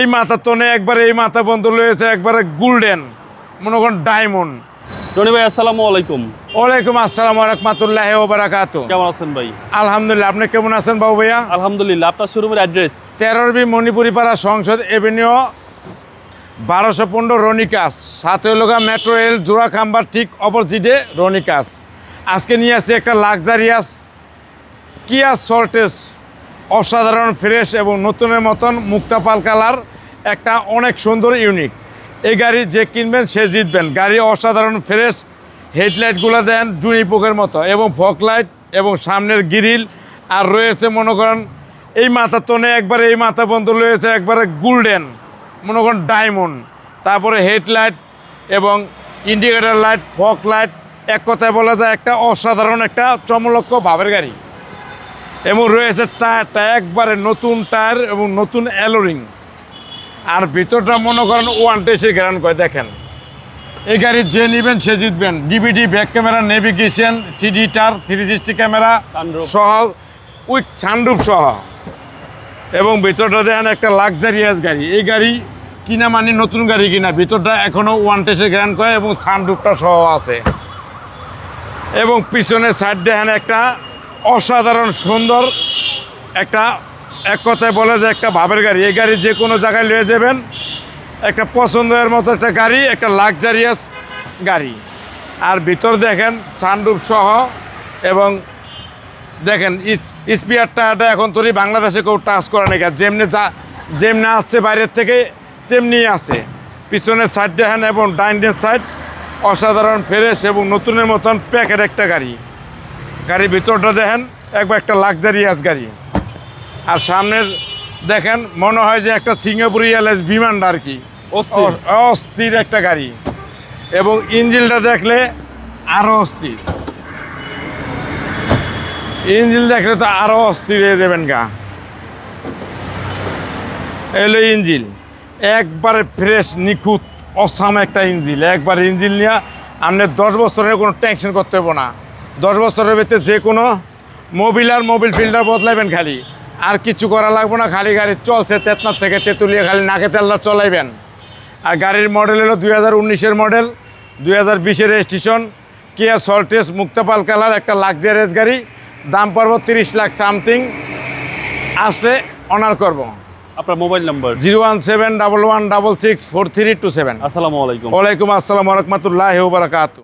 এই মাথা তনে একবার এই মাথা বন্ধ রয়েছে একবারে গোল্ডেন মনে করেন ডায়মন্ড। ভাই আসসালামু আলাইকুম। ওয়ালাইকুম আসসালাম রহমতুল্লাহ কেমন আছেন ভাই? আলহামদুলিল্লাহ আপনি কেমন আছেন বাবু ভাইয়া? আলহামদুলিল্লাহ আপনার শোরুমের অ্যাড্রেস? তেরোর বি মণিপুরি পাড়া সংসদ এভিনিউ বারোশো পনেরো রনিকাস। সাথে লগা মেট্রো রেল জোড়া খাম্বার ঠিক অপোজিটে রনিকাস। আজকে নিয়ে আসছি একটা লাক্সারিয়াস কিয়া সল্টেস অসাধারণ ফ্রেশ এবং নতুনের মতন মুক্তাপাল কালার, একটা অনেক সুন্দর ইউনিক। এই গাড়ি যে কিনবেন সে জিতবেন। গাড়ি অসাধারণ ফ্রেশ, হেডলাইটগুলো দেন, জুনি পোকের মতো, এবং ফক লাইট, এবং সামনের গ্রিল, আর রয়েছে, মনে করেন, এই মাথা তনে একবারে, এই মাথা বন্ধ রয়েছে, একবারে গোল্ডেন, মনে করেন, ডায়মন্ড। তারপরে হেডলাইট এবং ইন্ডিকেটার লাইট ফক লাইট, এক কথায় বলা যায়, একটা অসাধারণ, একটা চমলক্ষ ভাবের গাড়ি। এবং রয়েছে টায়ারটা একবারে নতুন টায়ার এবং নতুন অ্যালোরিং। আর ভিতরটা মনে করেন ওয়ান টেসে গ্যারান করে দেখেন। এই গাড়ি যে নেবেন সে জিতবেন। DVD back camera navigation CD টার থ্রি সিক্সটি ক্যামেরা সহ উইথ সানরুফ সহ। এবং ভিতরটা দেখেন একটা লাক্সারিয়াস গাড়ি। এই গাড়ি কিনা মানে নতুন গাড়ি কিনা ভিতরটা এখনও ওয়ান টেসে গ্যারান করে এবং সানরুফটা সহ আছে। এবং পিছনের সাইড দেখেন একটা অসাধারণ, সুন্দর একটা, এক কথায় বলে যে একটা ভাবের গাড়ি। এই গাড়ি যে কোনো জায়গায় নিয়ে যাবেন। একটা পছন্দের মতো একটা গাড়ি, একটা লাক্সারিয়াস গাড়ি। আর ভিতর দেখেন সানরুফ সহ এবং দেখেন স্পিয়ার টায়ারটা এখন তোরই বাংলাদেশে কেউ টাচ করে আর যেমনি যা যেমনি আসছে বাইরের থেকে, তেমনি আছে। পিছনের সাইড দেখেন এবং ডাইনের সাইড অসাধারণ ফ্রেশ এবং নতুনের মতন প্যাকেট একটা গাড়ি। গাড়ির ভিতরটা দেখেন একবার একটা লাক্সারিয়াস গাড়ি। আর সামনের দেখেন মনে হয় যে একটা সিঙ্গাপুর এয়ারলাইন্স বিমান আর কি। অস্থির। একটা গাড়ি। এবং ইঞ্জিনটা দেখলে আরও অস্থির। ইঞ্জিন দেখলে তো আরও অস্থির হয়ে দেবেন গা। এলো ইঞ্জিন। একবারে ফ্রেশ নিখুঁত অসাম একটা ইঞ্জিন। একবার ইঞ্জিন নিয়ে আপনি দশ বছরের কোনো টেনশন করতে হবে না। দশ বছরের ভিতরে যে কোনো মোবিল আর মোবিল ফিল্টার বদলাইবেন খালি। আর কিছু করা লাগবে না খালি গাড়ি চলছে তেতনার থেকে তেঁতুলিয়া খালি নাকে তেল্লা চলাইবেন। আর গাড়ির মডেল হলো দুই হাজার উনিশের মডেল দুই হাজার বিশের রেজিস্ট্রেশন কিয়া সল্টেস মুক্তাপাল কালার একটা লাক্সারিয়াস গাড়ি দাম পড়ব তিরিশ লাখ সামথিং আসলে অনার করব। আপনার mobile number zero one seven double one double six four three two seven. আসসালামু আলাইকুম। ওয়ালাইকুম আসসালাম রহমতুল্লাহ বারাকাতু